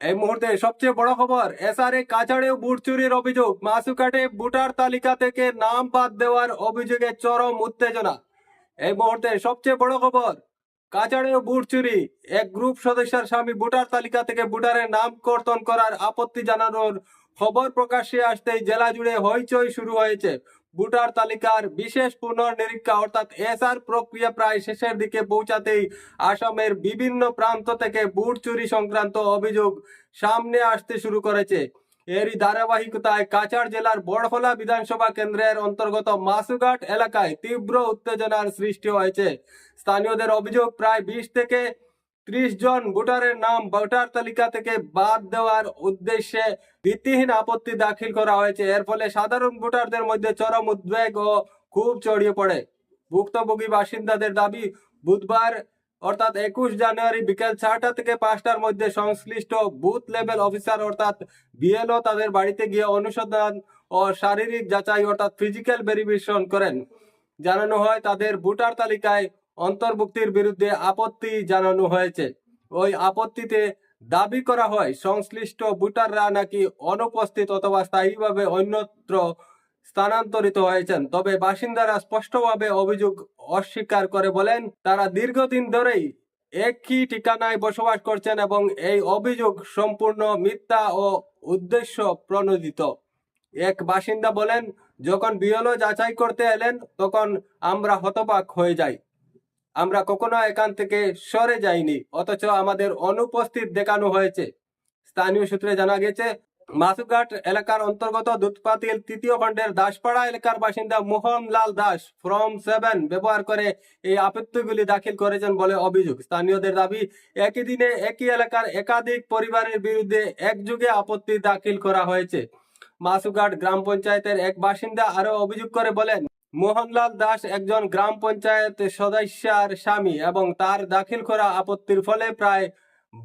এই মুহূর্তে সবচেয়ে বড় খবর, এসআরএ কাছাড়েও বুট চুরির অভিযোগ। মাসুকাটে ভোটার তালিকা থেকে নাম বাদ দেওয়ার অভিযোগে চরম উত্তেজনা। এই মুহূর্তে সবচেয়ে বড় খবর, কাছাড়েও বুট চুরি। এক গ্রুপ সদস্যের স্বামী ভোটার তালিকা থেকে ভোটারের নাম কর্তন করার আপত্তি জানানোর খবর প্রকাশ্যে আসতেই জেলা জুড়ে হইচই শুরু হয়েছে। ভোটার তালিকার বিশেষ পুনর্নিরীক্ষা অর্থাৎ এসআর প্রক্রিয়া প্রায় শেষের দিকে পৌঁছাতেই আসামের বিভিন্ন প্রান্ত থেকে বুট চুরি সংক্রান্ত অভিযোগ সামনে আসতে শুরু করেছে। এরই ধারাবাহিকতায় কাছাড় জেলার বড়খোলা বিধানসভা কেন্দ্রের অন্তর্গত মাসুঘাট এলাকায় তীব্র উত্তেজনার সৃষ্টি হয়েছে। স্থানীয়দের অভিযোগ প্রায় বিশ থেকে ত্রিশ জন ভোটারের নাম ভোটার তালিকা থেকে বাদ দেওয়ার উদ্দেশ্যে ভিত্তিহীন আপত্তি দাখিল করা হয়েছে। এর ফলে সাধারণ ভোটারদের মধ্যে চরম উদ্বেগ ও খুব ছড়িয়ে পড়ে। ভুক্তভোগী বাসিন্দাদের দাবি, বুধবার অর্থাৎ একুশ জানুয়ারি বিকেল চারটা থেকে পাঁচটার মধ্যে সংশ্লিষ্ট বুথ লেভেল অফিসার অর্থাৎ বিএলও তাদের বাড়িতে গিয়ে অনুসন্ধান ও শারীরিক যাচাই অর্থাৎ ফিজিক্যাল ভেরিফিকেশন করেন। জানানো হয়, তাদের ভোটার তালিকায় অন্তর্ভুক্তির বিরুদ্ধে আপত্তি জানানো হয়েছে। ওই আপত্তিতে দাবি করা হয়, সংশ্লিষ্ট ভোটাররা নাকি অনুপস্থিত অথবা স্থায়ীভাবে অন্যত্র স্থানান্তরিত হয়েছেন। তবে বাসিন্দারা স্পষ্টভাবে অভিযোগ অস্বীকার করে বলেন, তারা দীর্ঘদিন ধরেই একই ঠিকানায় বসবাস করছেন এবং এই অভিযোগ সম্পূর্ণ মিথ্যা ও উদ্দেশ্য প্রণোদিত। এক বাসিন্দা বলেন, যখন বিএলও যাচাই করতে এলেন, তখন আমরা হতবাক হয়ে যাই। আমরা কখনো এখান থেকে সরে যাইনি, অথচ আমাদের অনুপস্থিত দেখানো হয়েছে। স্থানীয় সূত্রে জানা গেছে, মাসুঘাট এলাকার অন্তর্গত দুধপাতিল তৃতীয় খণ্ডের দাসপাড়া এলাকার বাসিন্দা মোহনলাল দাস ফ্রম সেভেন ব্যবহার করে এই আপত্তিগুলি দাখিল করেছেন বলে অভিযোগ। স্থানীয়দের দাবি, একই দিনে একই এলাকার একাধিক পরিবারের বিরুদ্ধে একযোগে আপত্তি দাখিল করা হয়েছে। মাসুঘাট গ্রাম পঞ্চায়েতের এক বাসিন্দা আরও অভিযোগ করে বলেন মোহনলাল দাস একজন গ্রাম পঞ্চায়েত সদস্যার স্বামী এবং তার দাখিল করা আপত্তির ফলে প্রায়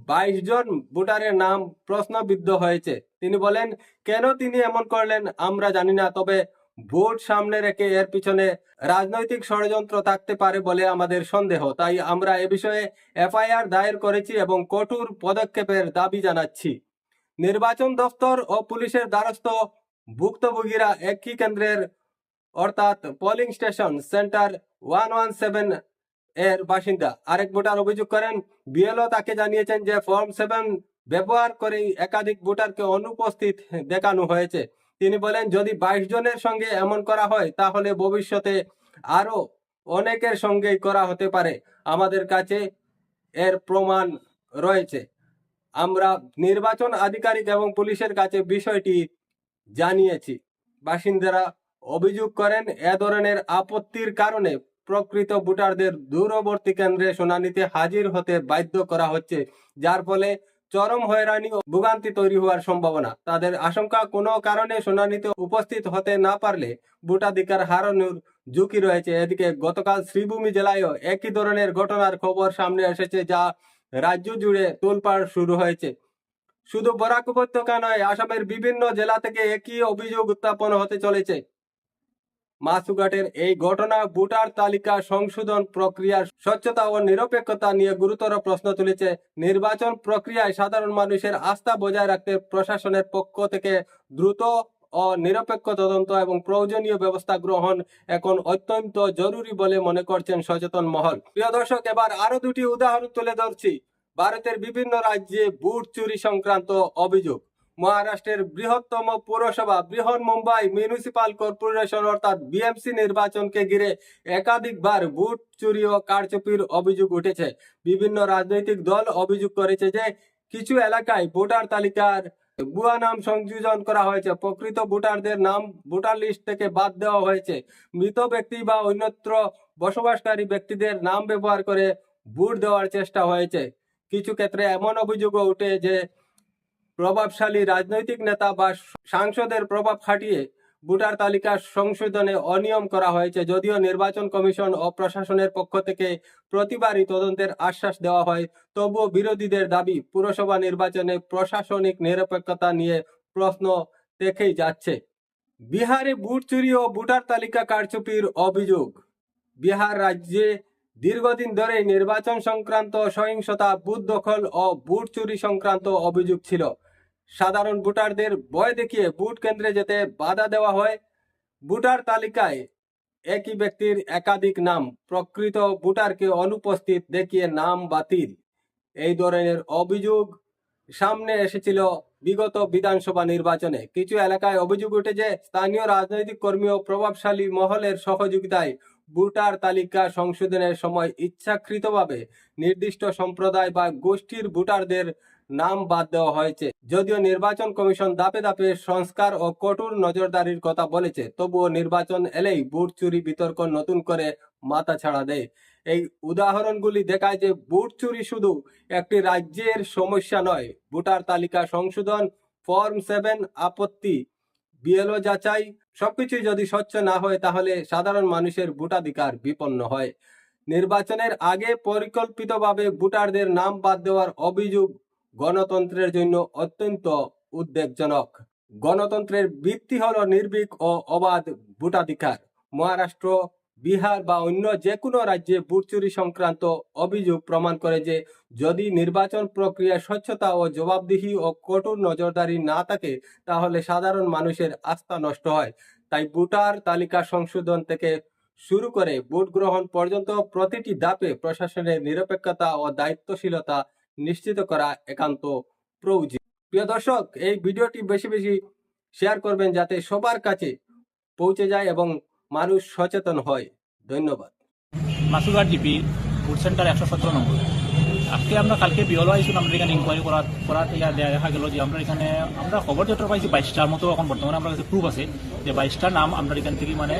বাইশ জন ভোটারের নাম প্রশ্নবিদ্ধ হয়েছে। তিনি বলেন, কেন তিনি এমন করলেন আমরা জানি না, তবে ভোট সামনে রেখে এর পিছনে রাজনৈতিক ষড়যন্ত্র থাকতে পারে বলে আমাদের সন্দেহ। তাই আমরা এ বিষয়ে এফআইআর দায়ের করেছি এবং কঠোর পদক্ষেপের দাবি জানাচ্ছি। নির্বাচন দফতর ও পুলিশের দ্বারস্থ ভুক্তভোগীরা একই কেন্দ্রের অর্থাৎ polling station centre one one seven এর বাসিন্দা। আরেক ভোটার অভিযোগ করেন, বিএলও তাকে জানিয়েছেন যে ফর্ম সেভেন ব্যবহার করে একাধিক ভোটারকে অনুপস্থিত দেখানো হয়েছে। তিনি বলেন, যদি বাইশ জনের সঙ্গে এমন করা হয়, তাহলে ভবিষ্যতে আরও অনেকের সঙ্গেই করা হতে পারে। আমাদের কাছে এর প্রমাণ রয়েছে। আমরা নির্বাচন আধিকারিক এবং পুলিশের কাছে বিষয়টি জানিয়েছি। বাসিন্দারা অভিযোগ করেন, এ ধরনের আপত্তির কারণে প্রকৃত ভোটারদের দূরবর্তী কেন্দ্রে শুনানিতে হাজির হতে বাধ্য করা হচ্ছে, যার ফলে চরম হয়রানি ও ভোগান্তি তৈরি হওয়ার সম্ভাবনা। তাদের আশঙ্কা, কোনো কারণে শুনানিতে উপস্থিত হতে না পারলে ভোটাধিকার হারানোর ঝুঁকি রয়েছে। এদিকে গতকাল শ্রীভূমি জেলায়ও একই ধরনের ঘটনার খবর সামনে এসেছে, যা রাজ্য জুড়ে তোলপাড় শুরু হয়েছে। শুধু বরাক উপত্যকা নয়, আসামের বিভিন্ন জেলা থেকে একই অভিযোগ উত্থাপন হতে চলেছে। মাসুঘাটের এই ঘটনা ভোটার তালিকা সংশোধন প্রক্রিয়ার স্বচ্ছতা ও নিরপেক্ষতা নিয়ে গুরুতর প্রশ্ন তুলেছে। নির্বাচন প্রক্রিয়ায় সাধারণ মানুষের আস্থা বজায় রাখতে প্রশাসনের পক্ষ থেকে দ্রুত ও নিরপেক্ষ তদন্ত এবং প্রয়োজনীয় ব্যবস্থা গ্রহণ এখন অত্যন্ত জরুরি বলে মনে করছেন সচেতন মহল। প্রিয় দর্শক, এবার আরও দুটি উদাহরণ তুলে ধরছি। ভারতের বিভিন্ন রাজ্যে বুট চুরি সংক্রান্ত অভিযোগ। মহারাষ্ট্রের বৃহত্তম পৌরসভা বৃহৎ মুম্বাই মিউনিসিপাল কর্পোরেশন অর্থাৎ বিএমসি নির্বাচনকে ঘিরে একাধিকবার ভোট চুরি ও কারচুপির অভিযোগ উঠেছে। বিভিন্ন রাজনৈতিক দল অভিযোগ করেছে যে, কিছু এলাকায় ভোটার তালিকার ভুয়া নাম সংযোজন করা হয়েছে। প্রকৃত ভোটারদের নাম ভোটার লিস্ট থেকে বাদ দেওয়া হয়েছে। মৃত ব্যক্তি বা অন্যত্র বসবাসকারী ব্যক্তিদের নাম ব্যবহার করে ভোট দেওয়ার চেষ্টা হয়েছে। কিছু ক্ষেত্রে এমন অভিযোগও উঠে যে প্রভাবশালী রাজনৈতিক নেতা বা সাংসদের প্রভাব খাটিয়ে ভোটার তালিকা সংশোধনে অনিয়ম করা হয়েছে। যদিও নির্বাচন কমিশন ও প্রশাসনের পক্ষ থেকে প্রতিবারই তদন্তের আশ্বাস দেওয়া হয়, তবুও বিরোধীদের দাবি পুরসভা নির্বাচনে প্রশাসনিক নিরপেক্ষতা নিয়ে প্রশ্ন দেখেই যাচ্ছে। বিহারে ভোট চুরি ও ভোটার তালিকা কারচুপির অভিযোগ। বিহার রাজ্যে দীর্ঘদিন ধরে নির্বাচন সংক্রান্ত সহিংসতা, বুথ দখল ও বুট চুরি সংক্রান্ত অভিযোগ ছিল। সাধারণ ভোটারদের ভয় দেখিয়ে বুট কেন্দ্রে যেতে বাধা দেওয়া হয়। ভোটার তালিকায় একই ব্যক্তির একাধিক নাম, প্রকৃত ভোটারকে অনুপস্থিত দেখিয়ে নাম বাতিল। এই ধরনের অভিযোগ সামনে এসেছিল বিগত বিধানসভা নির্বাচনে। কিছু এলাকায় অভিযোগ উঠেছে, স্থানীয় রাজনৈতিক কর্মী ও প্রভাবশালী মহলের সহযোগিতায় ভোটার তালিকা সংশোধনের সময় ইচ্ছাকৃতভাবে নির্দিষ্ট সম্প্রদায় বা গোষ্ঠীর ভোটারদের নাম বাদ দেওয়া হয়েছে। যদিও নির্বাচন কমিশন ধাপে ধাপে সংস্কার ও কঠোর নজরদারির কথা বলেছে, তবুও নির্বাচন এলেই ভোট চুরি, বিতর্ক নতুন করে মাথা ছাড়া দেয়। এই উদাহরণগুলি দেখায় যে ভোট চুরি শুধু একটি রাজ্যের সমস্যা নয়, ভোটার তালিকা সংশোধন ফর্ম সেভেন আপত্তি বিএলও যাচাই সবকিছুই যদি স্বচ্ছ না হয় তাহলে সাধারণ মানুষের ভোটাধিকার বিপন্ন হয়। নির্বাচনের আগে পরিকল্পিতভাবে ভোটারদের নাম বাদ দেওয়ার অভিযোগ গণতন্ত্রের জন্য অত্যন্ত উদ্বেগজনক। গণতন্ত্রের ভিত্তি হল নির্ভীক ও অবাধ ভোটাধিকার। মহারাষ্ট্র বিহার বা অন্য যে কোনো রাজ্যে ভোট চুরি সংক্রান্ত অভিযোগ প্রমাণ করে যে যদি নির্বাচন প্রক্রিয়া স্বচ্ছতা ও জবাবদিহি ও কঠোর নজরদারি না থাকে, তাহলে সাধারণ মানুষের আস্থা নষ্ট হয়। তাই ভোটার তালিকা সংশোধন থেকে শুরু করে ভোট গ্রহণ পর্যন্ত প্রতিটি ধাপে প্রশাসনের নিরপেক্ষতা ও দায়িত্বশীলতা নিশ্চিত করা একান্ত প্রয়োজন। প্রিয় দর্শক, এই ভিডিওটি বেশি বেশি শেয়ার করবেন যাতে সবার কাছে পৌঁছে যায় এবং মানুষ সচেতন হয়। ধন্যবাদ। মাসুরঘাট জিপি ফুড সেন্টার একশো সতেরো নম্বর। আজকে আমরা কালকে বিহল আইসুন আমরা এখানে ইনকোয়ারি করা করা থেকে দেখা গেল যে আমরা এখানে আমরা খবর যত পাইছি বাইশটার মতো এখন বর্তমানে আমরা কাছে প্রুফ আছে যে বাইশটার নাম আমরা এখান থেকে মানে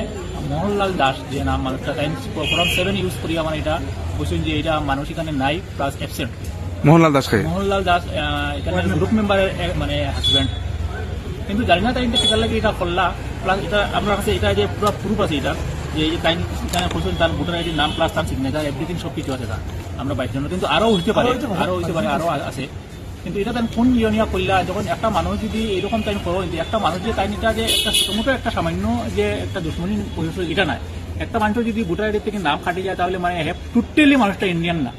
মোহনলাল দাস যে নাম মানুষটা তাই ফোরাম সেভেন ইউজ করি আমার এটা বলছেন যে এটা মানুষ এখানে নাই প্লাস অ্যাবসেন্ট মোহনলাল দাসকে? মোহনলাল দাস আহ, এখানে গ্রুপ মেম্বারের মানে হাজব্যান্ড কিন্তু জানি না তাই এটা করলা। প্লাস এটা আপনার কাছে এটা যে পুরো প্রুফ আছে এটা যে এই যে তাই তার ভোটার আইডির নাম প্লাস তার সিগনেচার এভরিথিং সব কিছু আছে তার আমরা বাইশ জন কিন্তু আরও হইতে পারে আরও হইতে পারে আরও আছে। কিন্তু এটা তাই কোন ইয়নিয়া করলা যখন একটা মানুষ যদি এরকম টাইম করো একটা মানুষ যে তাই এটা যে একটা মোটো একটা সামান্য যে একটা দুশ্মনী এটা নাই একটা মানুষ যদি ভোটার আইডি থেকে নাম কাটি যায় তাহলে মানে টোটালি মানুষটা ইন্ডিয়ান না।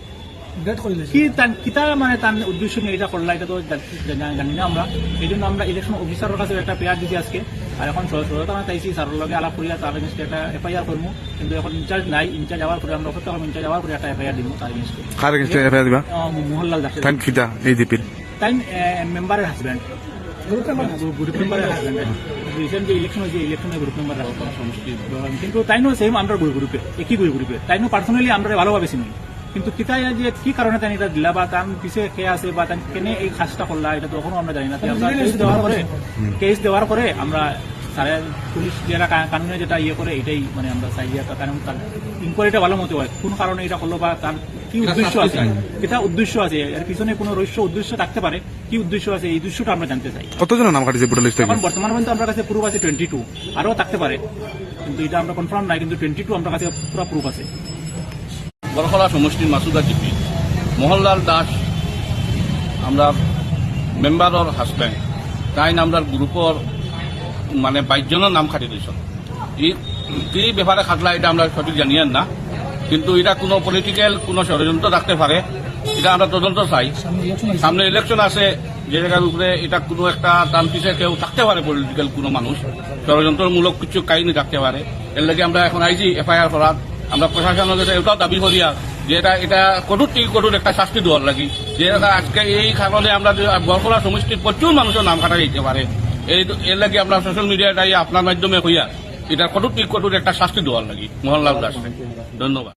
কি কিতা মানে তার উদ্দেশ্য নিয়ে এটা করলা এটা তো জানি না আমরা। এই জন্য আমরা ইলেকশন অফিসারের কাছে একটা পেয়ার দিছি আজকে। আর এখন সরকার চাইছি স্যারের লগে আলাপ করিয়া তার এগেনস্টে একটা এফআইআর করব কিন্তু এখন ইনচার্জ নাই ইনচার্জ যাওয়ার পরে আমরা অপেক্ষা করব ইনচার্জ যাওয়ার পরে একটা এফআইআর দিব তার এগেনস্টে কার এগেনস্টে এফআইআর দিবা? মোহনলাল দাস তাই কিতা এই জিপির। তাই মেম্বারের হাজব্যান্ড গ্রুপ মেম্বারের হাজব্যান্ড রিসেন্ট যে ইলেকশন হয়েছে ইলেকশনে গ্রুপ মেম্বার সমষ্টি কিন্তু তাইনো সেম আমরা গ্রুপে একই গ্রুপে তাইনো পার্সোনালি আমরা ভালোভাবে চিনি। কিন্তু কিতা যে কি কারণে তাই এটা দিলা বা তার পিছিয়ে কে আছে বা তার কেনে এই কাজটা করলা এটা তো কখনো আমরা জানি না। কেস দেওয়ার পরে কেস দেওয়ার পরে আমরা সারা পুলিশ যারা কানুনে যেটা ইয়ে করে এটাই মানে আমরা চাই একটা কারণ তার ইনকোয়ারিটা ভালো মতো হয়। কোন কারণে এটা করল বা তার কি উদ্দেশ্য আছে? এটা উদ্দেশ্য আছে। এর পিছনে কোনো রহস্য উদ্দেশ্য থাকতে পারে। কি উদ্দেশ্য আছে? এই উদ্দেশ্যটা আমরা জানতে চাই। কতজনের নাম কাটিছে ভোটার লিস্ট এখন বর্তমান পর্যন্ত আমরা কাছে প্রুফ আছে টোয়েন্টি টু আরও থাকতে পারে। কিন্তু এটা আমরা কনফার্ম নাই কিন্তু টোয়েন্টি টু আমরা কাছে পুরো প্রুফ আছে। বরখলা সমষ্টির মাসুদা জিপি। মোহনলাল দাস, আমরা মেম্বাৰৰ হাজবেণ্ড তাই আমরা গ্রুপর মানে বাইশজনের নাম খাটি ই, কি ব্যাপারে খাটলা এটা আমরা সঠিক জানিয়েন না। কিন্তু এটা কোনো পলিটিক্যাল কোনো ষড়যন্ত্র থাকতে পারে। এটা আমরা তদন্ত চাই। সামনে ইলেকশন আছে, যে জায়গার উপরে এটা কোনো একটা তার পিছে কেউ থাকতে পারে পলিটিক্যাল কোনো মানুষ। ষড়যন্ত্রমূলক কিছু কাহিনী থাকতে পারে। এর লাগে আমরা এখন আইছি, এফআইআর করার। আমরা প্রশাসনের কাছে এটাও দাবি করি আর যে এটা এটা কঠোর থেকে কঠোর একটা শাস্তি দেওয়ার লাগি। যে আজকে এই কারণে আমরা বরকলা সমষ্টির প্রচুর মানুষের নাম কাটা যেতে পারে। এই এর লাগে আমরা সোশ্যাল মিডিয়াটাই আপনার মাধ্যমে হইয়া এটা কঠোর থেকে কঠোর একটা শাস্তি দেওয়ার লাগি। মোহনলাল দাস। ধন্যবাদ।